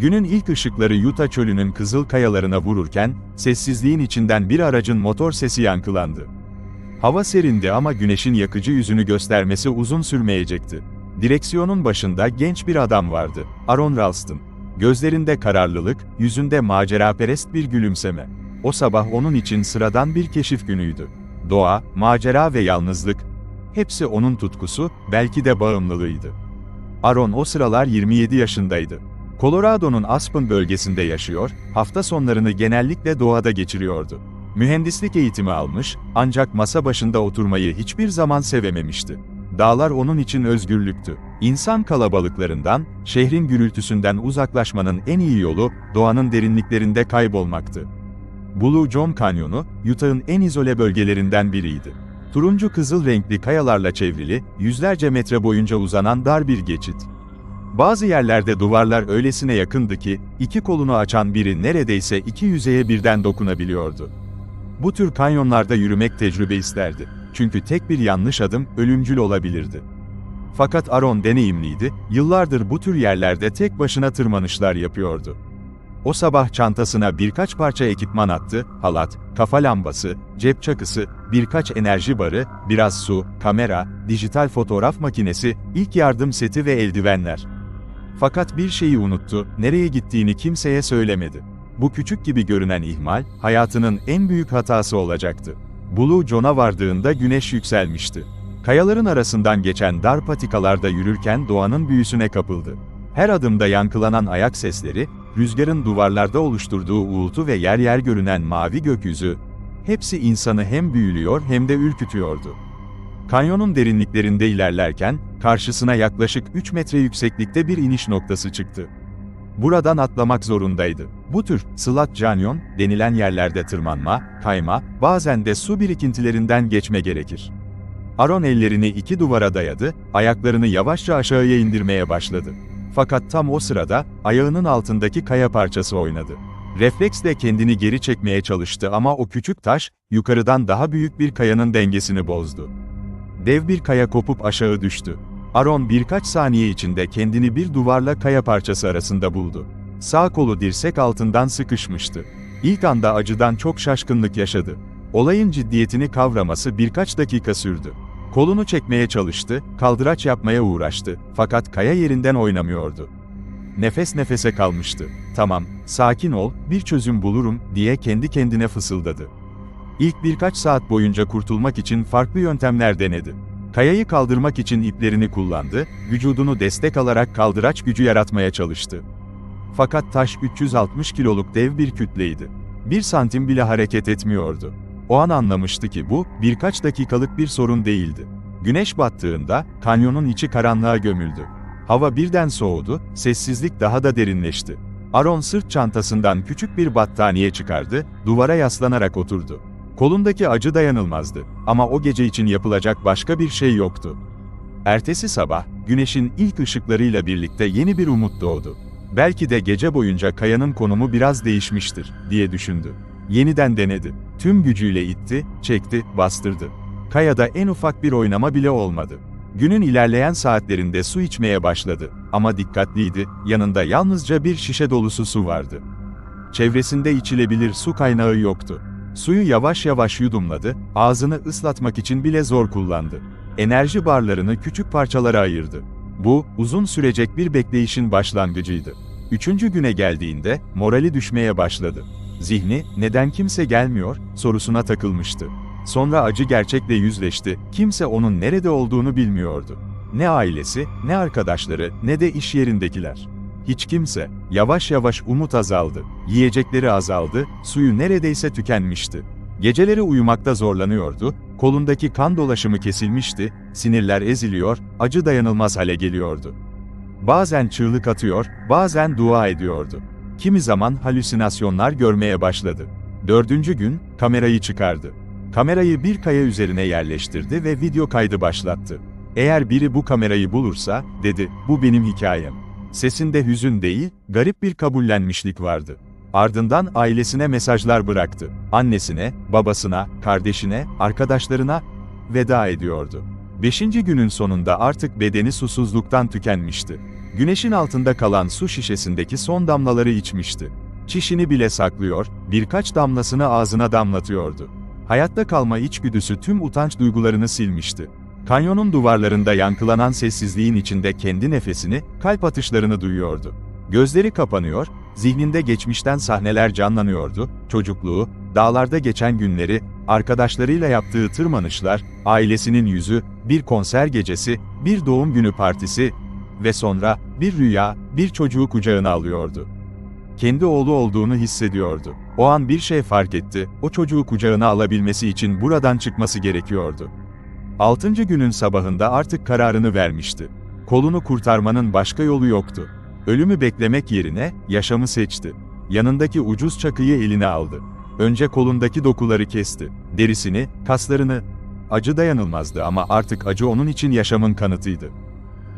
Günün ilk ışıkları Utah çölünün kızıl kayalarına vururken, sessizliğin içinden bir aracın motor sesi yankılandı. Hava serindi ama güneşin yakıcı yüzünü göstermesi uzun sürmeyecekti. Direksiyonun başında genç bir adam vardı, Aaron Ralston. Gözlerinde kararlılık, yüzünde maceraperest bir gülümseme. O sabah onun için sıradan bir keşif günüydü. Doğa, macera ve yalnızlık, hepsi onun tutkusu, belki de bağımlılığıydı. Aaron o sıralar 27 yaşındaydı. Colorado'nun Aspen bölgesinde yaşıyor, hafta sonlarını genellikle doğada geçiriyordu. Mühendislik eğitimi almış, ancak masa başında oturmayı hiçbir zaman sevememişti. Dağlar onun için özgürlüktü. İnsan kalabalıklarından, şehrin gürültüsünden uzaklaşmanın en iyi yolu, doğanın derinliklerinde kaybolmaktı. Blue John Kanyonu, Utah'ın en izole bölgelerinden biriydi. Turuncu kızıl renkli kayalarla çevrili, yüzlerce metre boyunca uzanan dar bir geçit. Bazı yerlerde duvarlar öylesine yakındı ki, iki kolunu açan biri neredeyse iki yüzeye birden dokunabiliyordu. Bu tür kanyonlarda yürümek tecrübe isterdi. Çünkü tek bir yanlış adım ölümcül olabilirdi. Fakat Aaron deneyimliydi, yıllardır bu tür yerlerde tek başına tırmanışlar yapıyordu. O sabah çantasına birkaç parça ekipman attı, halat, kafa lambası, cep çakısı, birkaç enerji barı, biraz su, kamera, dijital fotoğraf makinesi, ilk yardım seti ve eldivenler. Fakat bir şeyi unuttu, nereye gittiğini kimseye söylemedi. Bu küçük gibi görünen ihmal, hayatının en büyük hatası olacaktı. Blue John'a vardığında güneş yükselmişti. Kayaların arasından geçen dar patikalarda yürürken doğanın büyüsüne kapıldı. Her adımda yankılanan ayak sesleri, rüzgarın duvarlarda oluşturduğu uğultu ve yer yer görünen mavi gökyüzü, hepsi insanı hem büyülüyor hem de ürkütüyordu. Kanyonun derinliklerinde ilerlerken, karşısına yaklaşık 3 metre yükseklikte bir iniş noktası çıktı. Buradan atlamak zorundaydı. Bu tür slat canyon denilen yerlerde tırmanma, kayma, bazen de su birikintilerinden geçme gerekir. Aaron ellerini iki duvara dayadı, ayaklarını yavaşça aşağıya indirmeye başladı. Fakat tam o sırada ayağının altındaki kaya parçası oynadı. Refleksle kendini geri çekmeye çalıştı ama o küçük taş yukarıdan daha büyük bir kayanın dengesini bozdu. Dev bir kaya kopup aşağı düştü. Aaron birkaç saniye içinde kendini bir duvarla kaya parçası arasında buldu. Sağ kolu dirsek altından sıkışmıştı. İlk anda acıdan çok şaşkınlık yaşadı. Olayın ciddiyetini kavraması birkaç dakika sürdü. Kolunu çekmeye çalıştı, kaldıraç yapmaya uğraştı, fakat kaya yerinden oynamıyordu. Nefes nefese kalmıştı. Tamam, sakin ol, bir çözüm bulurum, diye kendi kendine fısıldadı. İlk birkaç saat boyunca kurtulmak için farklı yöntemler denedi. Kayayı kaldırmak için iplerini kullandı, vücudunu destek alarak kaldıraç gücü yaratmaya çalıştı. Fakat taş 360 kiloluk dev bir kütleydi. Bir santim bile hareket etmiyordu. O an anlamıştı ki bu, birkaç dakikalık bir sorun değildi. Güneş battığında, kanyonun içi karanlığa gömüldü. Hava birden soğudu, sessizlik daha da derinleşti. Aaron sırt çantasından küçük bir battaniye çıkardı, duvara yaslanarak oturdu. Kolundaki acı dayanılmazdı ama o gece için yapılacak başka bir şey yoktu. Ertesi sabah, güneşin ilk ışıklarıyla birlikte yeni bir umut doğdu. Belki de gece boyunca kayanın konumu biraz değişmiştir, diye düşündü. Yeniden denedi. Tüm gücüyle itti, çekti, bastırdı. Kayada en ufak bir oynama bile olmadı. Günün ilerleyen saatlerinde su içmeye başladı. Ama dikkatliydi, yanında yalnızca bir şişe dolusu su vardı. Çevresinde içilebilir su kaynağı yoktu. Suyu yavaş yavaş yudumladı, ağzını ıslatmak için bile zor kullandı. Enerji barlarını küçük parçalara ayırdı. Bu, uzun sürecek bir bekleyişin başlangıcıydı. Üçüncü güne geldiğinde, morali düşmeye başladı. Zihni, neden kimse gelmiyor, sorusuna takılmıştı. Sonra acı gerçekle yüzleşti, kimse onun nerede olduğunu bilmiyordu. Ne ailesi, ne arkadaşları, ne de iş yerindekiler. Hiç kimse. Yavaş yavaş umut azaldı. Yiyecekleri azaldı, suyu neredeyse tükenmişti. Geceleri uyumakta zorlanıyordu, kolundaki kan dolaşımı kesilmişti, sinirler eziliyor, acı dayanılmaz hale geliyordu. Bazen çığlık atıyor, bazen dua ediyordu. Kimi zaman halüsinasyonlar görmeye başladı. Dördüncü gün, kamerayı çıkardı. Kamerayı bir kaya üzerine yerleştirdi ve video kaydı başlattı. Eğer biri bu kamerayı bulursa, dedi, bu benim hikayem. Sesinde hüzün değil, garip bir kabullenmişlik vardı. Ardından ailesine mesajlar bıraktı. Annesine, babasına, kardeşine, arkadaşlarına veda ediyordu. Beşinci günün sonunda artık bedeni susuzluktan tükenmişti. Güneşin altında kalan su şişesindeki son damlaları içmişti. Çişini bile saklıyor, birkaç damlasını ağzına damlatıyordu. Hayatta kalma içgüdüsü tüm utanç duygularını silmişti. Kanyonun duvarlarında yankılanan sessizliğin içinde kendi nefesini, kalp atışlarını duyuyordu. Gözleri kapanıyor, zihninde geçmişten sahneler canlanıyordu, çocukluğu, dağlarda geçen günleri, arkadaşlarıyla yaptığı tırmanışlar, ailesinin yüzü, bir konser gecesi, bir doğum günü partisi ve sonra bir rüya, bir çocuğu kucağına alıyordu. Kendi oğlu olduğunu hissediyordu. O an bir şey fark etti, o çocuğu kucağına alabilmesi için buradan çıkması gerekiyordu. Altıncı günün sabahında artık kararını vermişti. Kolunu kurtarmanın başka yolu yoktu. Ölümü beklemek yerine, yaşamı seçti. Yanındaki ucuz çakıyı eline aldı. Önce kolundaki dokuları kesti. Derisini, kaslarını. Acı dayanılmazdı ama artık acı onun için yaşamın kanıtıydı.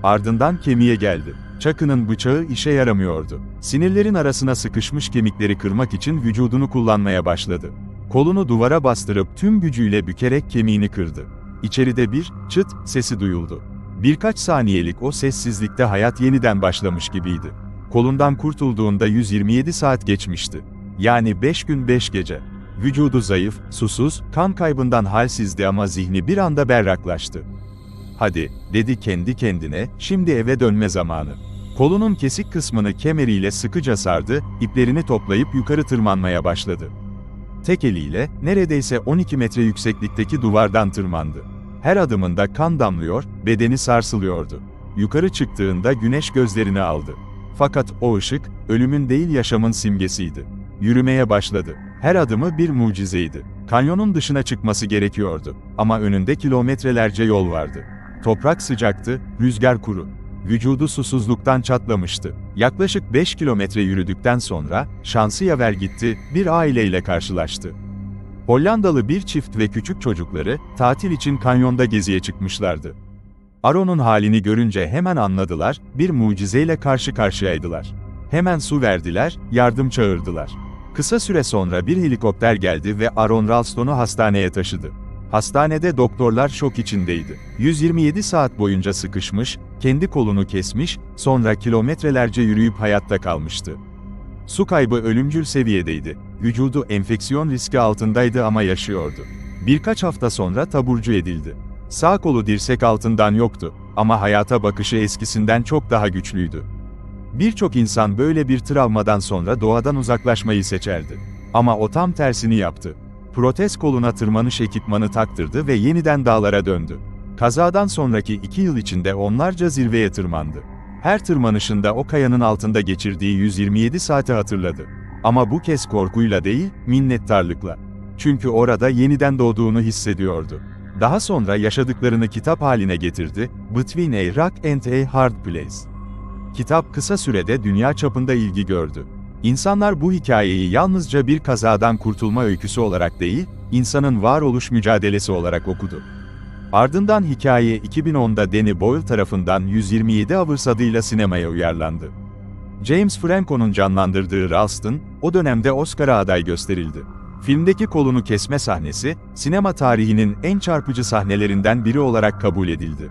Ardından kemiğe geldi. Çakının bıçağı işe yaramıyordu. Sinirlerin arasına sıkışmış kemikleri kırmak için vücudunu kullanmaya başladı. Kolunu duvara bastırıp tüm gücüyle bükerek kemiğini kırdı. İçeride bir çıt sesi duyuldu. Birkaç saniyelik o sessizlikte hayat yeniden başlamış gibiydi. Kolundan kurtulduğunda 127 saat geçmişti. Yani 5 gün 5 gece. Vücudu zayıf, susuz, kan kaybından halsizdi ama zihni bir anda berraklaştı. Hadi, dedi kendi kendine, şimdi eve dönme zamanı. Kolunun kesik kısmını kemeriyle sıkıca sardı, iplerini toplayıp yukarı tırmanmaya başladı. Tek eliyle, neredeyse 12 metre yükseklikteki duvardan tırmandı. Her adımında kan damlıyor, bedeni sarsılıyordu. Yukarı çıktığında güneş gözlerini aldı. Fakat o ışık, ölümün değil yaşamın simgesiydi. Yürümeye başladı. Her adımı bir mucizeydi. Kanyonun dışına çıkması gerekiyordu. Ama önünde kilometrelerce yol vardı. Toprak sıcaktı, rüzgar kuru. Vücudu susuzluktan çatlamıştı. Yaklaşık 5 kilometre yürüdükten sonra, şansı yaver gitti, bir aileyle karşılaştı. Hollandalı bir çift ve küçük çocukları, tatil için kanyonda geziye çıkmışlardı. Aron'un halini görünce hemen anladılar, bir mucizeyle karşı karşıyaydılar. Hemen su verdiler, yardım çağırdılar. Kısa süre sonra bir helikopter geldi ve Aaron Ralston'u hastaneye taşıdı. Hastanede doktorlar şok içindeydi. 127 saat boyunca sıkışmış, kendi kolunu kesmiş, sonra kilometrelerce yürüyüp hayatta kalmıştı. Su kaybı ölümcül seviyedeydi. Vücudu enfeksiyon riski altındaydı ama yaşıyordu. Birkaç hafta sonra taburcu edildi. Sağ kolu dirsek altından yoktu ama hayata bakışı eskisinden çok daha güçlüydü. Birçok insan böyle bir travmadan sonra doğadan uzaklaşmayı seçerdi. Ama o tam tersini yaptı. Protez koluna tırmanış ekipmanı taktırdı ve yeniden dağlara döndü. Kazadan sonraki iki yıl içinde onlarca zirveye tırmandı. Her tırmanışında o kayanın altında geçirdiği 127 saati hatırladı. Ama bu kez korkuyla değil, minnettarlıkla. Çünkü orada yeniden doğduğunu hissediyordu. Daha sonra yaşadıklarını kitap haline getirdi, Between a Rock and a Hard Place. Kitap kısa sürede dünya çapında ilgi gördü. İnsanlar bu hikayeyi yalnızca bir kazadan kurtulma öyküsü olarak değil, insanın varoluş mücadelesi olarak okudu. Ardından hikaye 2010'da Danny Boyle tarafından 127 Hours adıyla sinemaya uyarlandı. James Franco'nun canlandırdığı Ralston, o dönemde Oscar'a aday gösterildi. Filmdeki kolunu kesme sahnesi, sinema tarihinin en çarpıcı sahnelerinden biri olarak kabul edildi.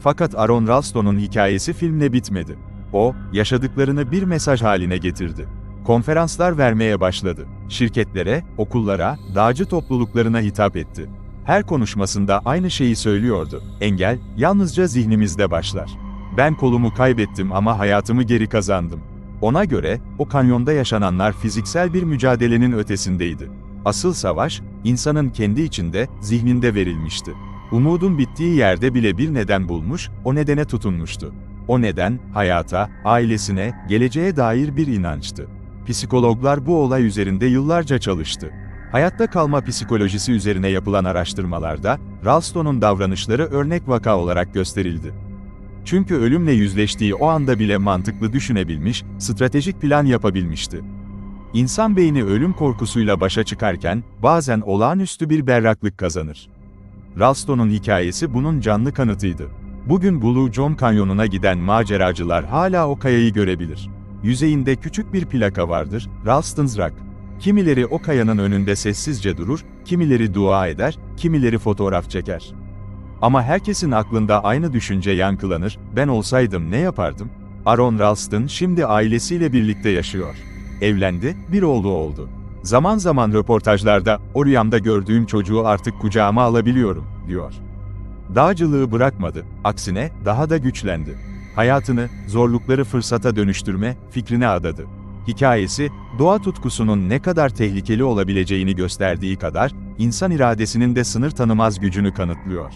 Fakat Aaron Ralston'un hikayesi filmle bitmedi. O, yaşadıklarını bir mesaj haline getirdi. Konferanslar vermeye başladı. Şirketlere, okullara, dağcı topluluklarına hitap etti. Her konuşmasında aynı şeyi söylüyordu. Engel, yalnızca zihnimizde başlar. Ben kolumu kaybettim ama hayatımı geri kazandım. Ona göre, o kanyonda yaşananlar fiziksel bir mücadelenin ötesindeydi. Asıl savaş, insanın kendi içinde, zihninde verilmişti. Umudun bittiği yerde bile bir neden bulmuş, o nedene tutunmuştu. O neden, hayata, ailesine, geleceğe dair bir inançtı. Psikologlar bu olay üzerinde yıllarca çalıştı. Hayatta kalma psikolojisi üzerine yapılan araştırmalarda, Ralston'un davranışları örnek vaka olarak gösterildi. Çünkü ölümle yüzleştiği o anda bile mantıklı düşünebilmiş, stratejik plan yapabilmişti. İnsan beyni ölüm korkusuyla başa çıkarken, bazen olağanüstü bir berraklık kazanır. Ralston'un hikayesi bunun canlı kanıtıydı. Bugün Blue John Kanyonu'na giden maceracılar hala o kayayı görebilir. Yüzeyinde küçük bir plaka vardır, Ralston's Rock. Kimileri o kayanın önünde sessizce durur, kimileri dua eder, kimileri fotoğraf çeker. Ama herkesin aklında aynı düşünce yankılanır, ben olsaydım ne yapardım? Aaron Ralston şimdi ailesiyle birlikte yaşıyor. Evlendi, bir oğlu oldu. Zaman zaman röportajlarda, o rüyamda gördüğüm çocuğu artık kucağıma alabiliyorum, diyor. Dağcılığı bırakmadı, aksine daha da güçlendi. Hayatını, zorlukları fırsata dönüştürme fikrine adadı. Hikayesi, doğa tutkusunun ne kadar tehlikeli olabileceğini gösterdiği kadar, insan iradesinin de sınır tanımaz gücünü kanıtlıyor.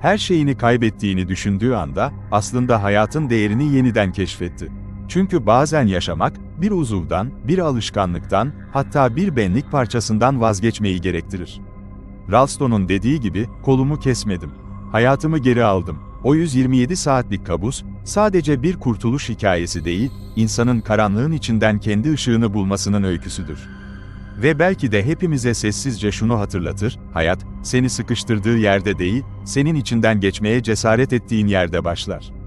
Her şeyini kaybettiğini düşündüğü anda, aslında hayatın değerini yeniden keşfetti. Çünkü bazen yaşamak, bir uzuvdan, bir alışkanlıktan, hatta bir benlik parçasından vazgeçmeyi gerektirir. Ralston'un dediği gibi, kolumu kesmedim. Hayatımı geri aldım. O 127 saatlik kabus, sadece bir kurtuluş hikayesi değil, insanın karanlığın içinden kendi ışığını bulmasının öyküsüdür. Ve belki de hepimize sessizce şunu hatırlatır, hayat, seni sıkıştırdığı yerde değil, senin içinden geçmeye cesaret ettiğin yerde başlar.